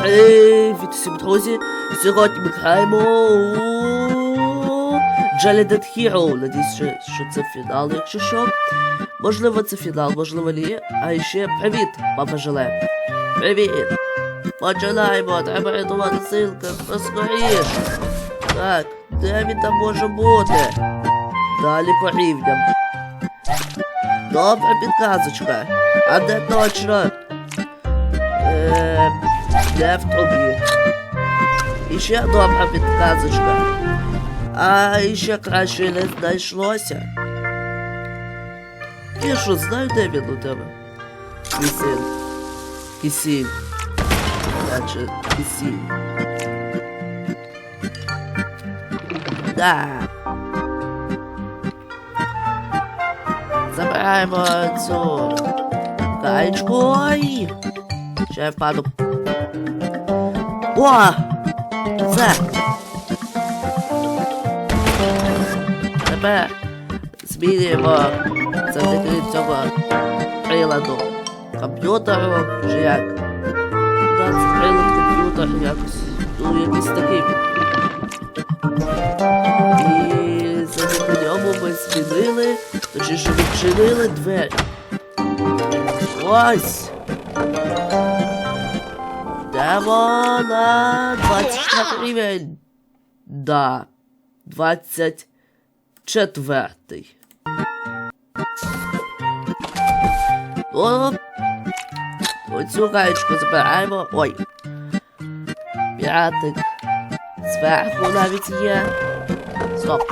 Привіт всім друзі! Сьогодні ми граємо у Jelly Hero. Надіюсь, що, що це фінал, якщо що. Можливо, це фінал, можливо, ні. А ще привіт, папа Желе. Привіт! Починаємо, треба рятувати силка, поскоріш. Так, де він там може бути? Далі по рівням. Добра підказочка. А де точно? Е, де в тобі? І ще добра підказочка. А ще краще не знайшлося. Що, знаю, де він у тебе? Кисіль. Кисіль. Значить, кисіль. Да. Забираємо цю гаечку. Ой! Ще впаду. О! Це! Тепер змінюємо завдяки цього приладу комп'ютеру, чи комп'ютер якось. Ну, якийсь такий. І завдяки ньому ми змінили, точніше відчинили двері. Ось! Йдемо на 24 рівень. Да. 24. О, оцю гаєчку забираємо. Ой. П'ятик. Зверху навіть є. Стоп.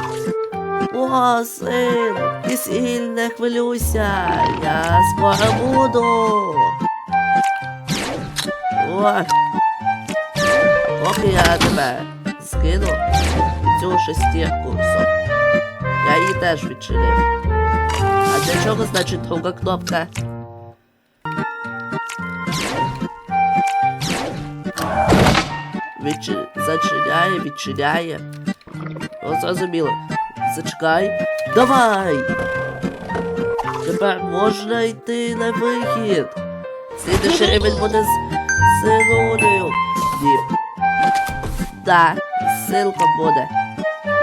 О, син, кисіль, не хвилюйся. Я скоро буду. О! Поки я тебе скину цю шестірку. Я її теж відчинив. А для чого значить друга кнопка? Відчи... Зачиняє, відчиняє. О, зрозуміло. Зачекай. Давай! Тепер можна йти на вихід. Слідуючий рівень буде з силою. Ні. Да, силка буде.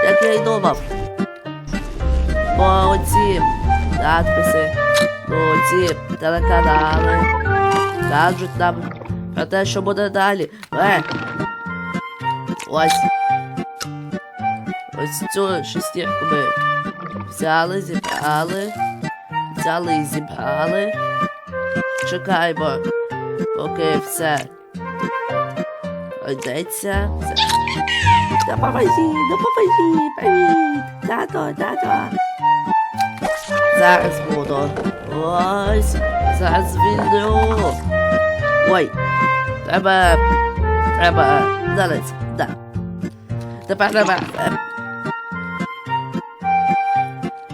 Як я й думав. Бо оці надписи, оці телеканали кажуть нам про те, що буде далі. Е! Ось. Ось цю шестірку ми взяли, зібрали. Взяли і зібрали. Чекаємо, поки все йдеться. Все. Допоможі, допоможі, привіт! Тато, тато. Зараз буду. Ось, зараз звільню. Ой, треба. Треба. Зараз, да. Тепер треба. е.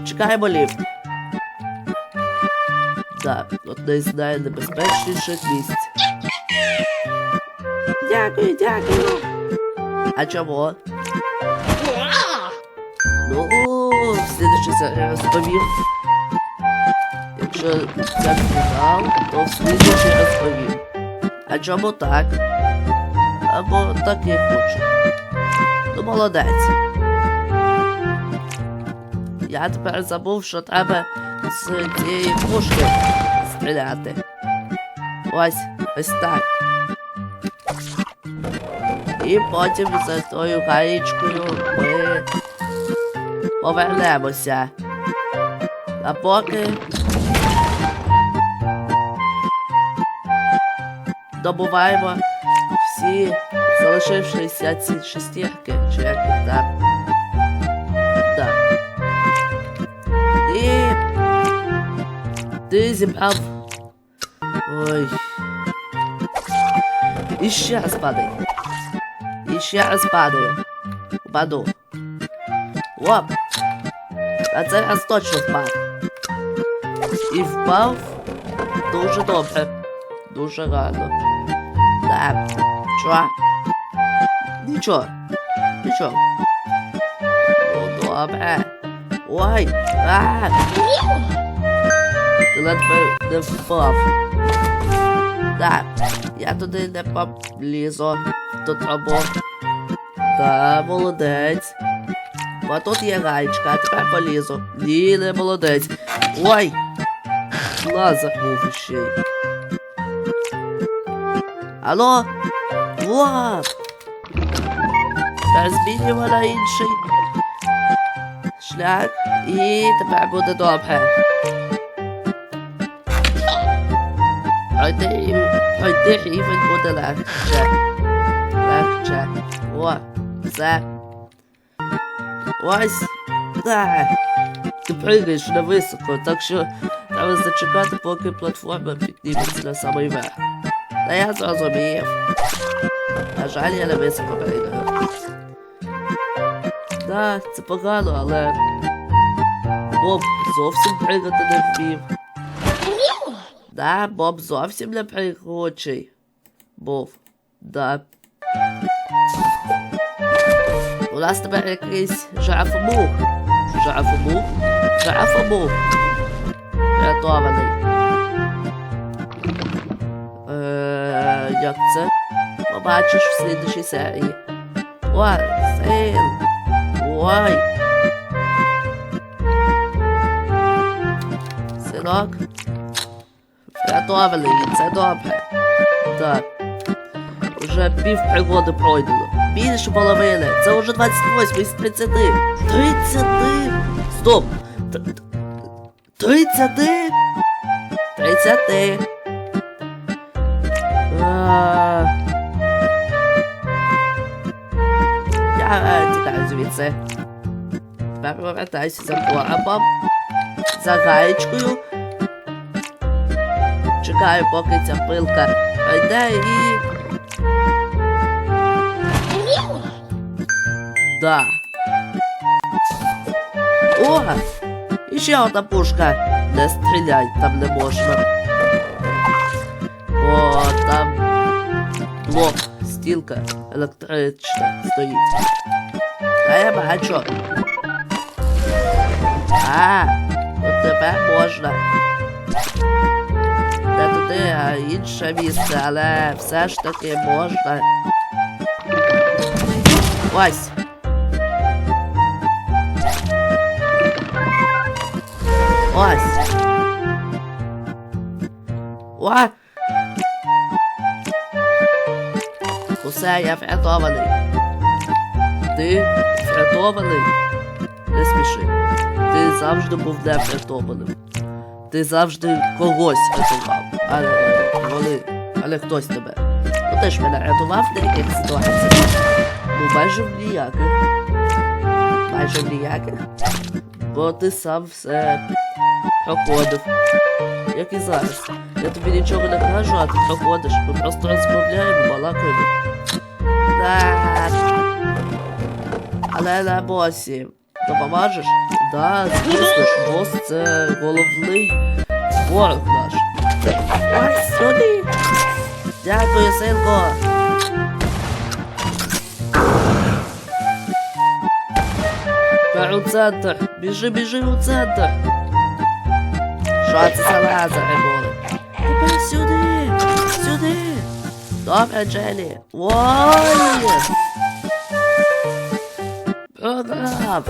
Чекаємо ліфт. Да, одне з найнебезпечніших місць. Дякую, дякую. А чого? Ну, в слідчий серії розповім. Якщо це фінал, то в слідчий розповім. А чому так? Або так я хочу. Ну, молодець. Я тепер забув, що треба з цієї пушки стріляти. Ось, ось так. І потім за тою гаєчкою ми повернемося. А поки добуваємо всі залишившися ці шестірки, чи як їх там. Да. І ти зібрав. Ой. І ще раз падай. Ще раз падаю. Впаду. Оп! А це раз точно впав. І впав дуже добре. Дуже гарно. Так. Чо? Нічого. Нічого. Ну, добре. Ой! А! Ти ледве не впав. Так, Я туди не полізу. Тут або. Да, молодець. А тут є гаєчка, а тепер полізу. Ні, не молодець. Ой! Лазер був ще. Алло? Вот! Тепер змінюємо на інший шлях і тепер буде добре. Пройти, рів- пройти рівень буде легше. Легше. О, все. Ось. Так. Ти пригаєш на високо, так що треба зачекати, поки платформа підніметься на самий верх. Та я зрозумів. На жаль, я не високо пригаю. Так, це погано, але. Боб зовсім пригати не вмів. Да, Боб зовсім не пригучий. Був. Да. У нас тепер якийсь жафомух. Жафомух? Жафомух. Рятований. Е, як це? Побачиш в слідчій серії. Ой, син. Ой. Синок. Врятований, це добре. Так. Уже пів пригоди пройдено. Більше половини. Це вже 28 з 30. 30? Стоп! Т- т- 30? 30. А, Я тікаю звідси. Тепер повертаюся за коробом. За гаєчкою. Чекаю, поки ця пилка пройде і. Да. О! І ще одна пушка. Не стріляй, там не можна. О, там блок, стілка електрична стоїть. Та я бачу. А, от тепер можна. Не туди, а інше місце, але все ж таки можна. Ось. Ось. О! Усе, я врятований. Ти врятований? Не сміши. Ти завжди був не врятованим. Ти завжди когось рятував, але вони, але хтось тебе. Ну ти ж мене рятував в деяких ситуаціях. Ну майже в ніяких. Майже в ніяких. Бо ти сам все проходив. Як і зараз. Я тобі нічого не кажу, а ти проходиш. Ми просто розмовляємо, балакаємо. Так. Але на босі. Допоможеш? Да, звісно ж, бос це головний ворог наш. Ось сюди. Дякую, синку. Тепер у центр. Біжи, біжи у центр. Що це за лазери були? Тепер сюди. Сюди. Добре, Джелі. Ой! Програв.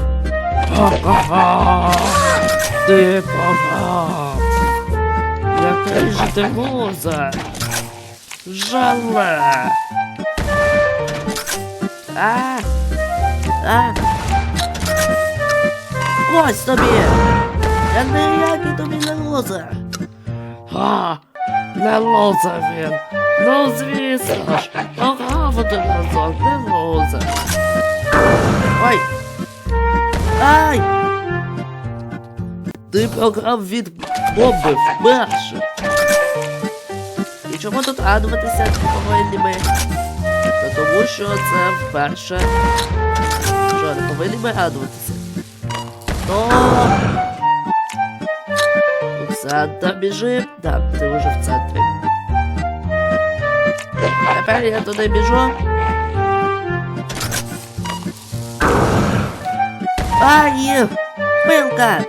Ти програв. Який же ти лузер. Жале. А. А. Ось тобі. Я ніякий тобі не лузер. А, не лузер він. Ну, звісно ж. Програв один разок, не лузер. Ой. Ай! Ти програв від Боби вперше. І чому тут радуватися повинні? Та тому що це вперше. Що, не повинні ми радуватися? то... Сада бежим. Да, ты уже в центре. Теперь я туда бежу. Ай, пылка.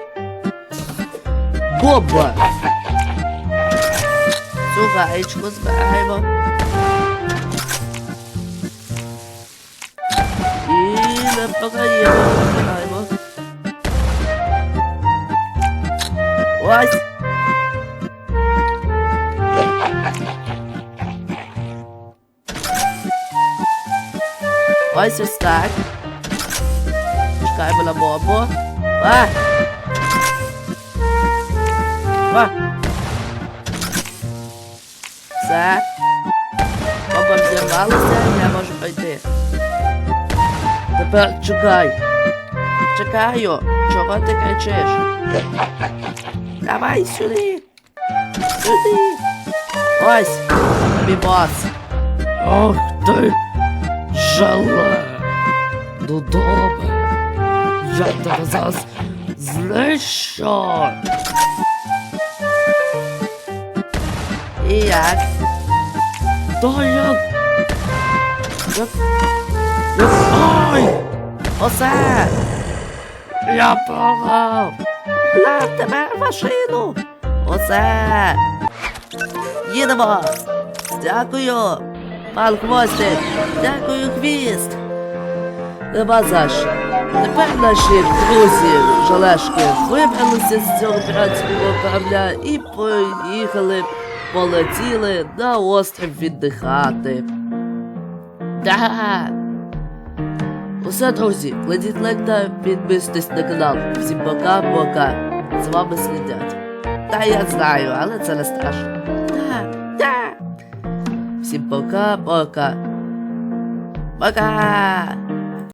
Бомба. Цю гаечку и І не. Ось. Ось ось так. Чекаємо на бомбу. А! А! Все. Бомба взірвалася, я можу пройти. Тепер чекай. Чекаю. Чого ти кричиш? Давай сюди. Сюди. Ось. Тобі бос. Ох ти. Жале. Ну добре. Я тебе зараз знищу. І як? То як? Як? Як? Ой! Осе! Я програв! На тебе машину! Осе! Їдемо! Дякую! Пан Хвостик! Дякую, хвіст! Нема за що. Тепер наші друзі жалешки вибралися з цього піратського корабля і поїхали, полетіли на острів віддихати. Да! Усе, друзі, кладіть лайк та підписуйтесь на канал. Всім пока-пока. З вами слідять. Та я знаю, але це не страшно. Всім пока-пока. Пока!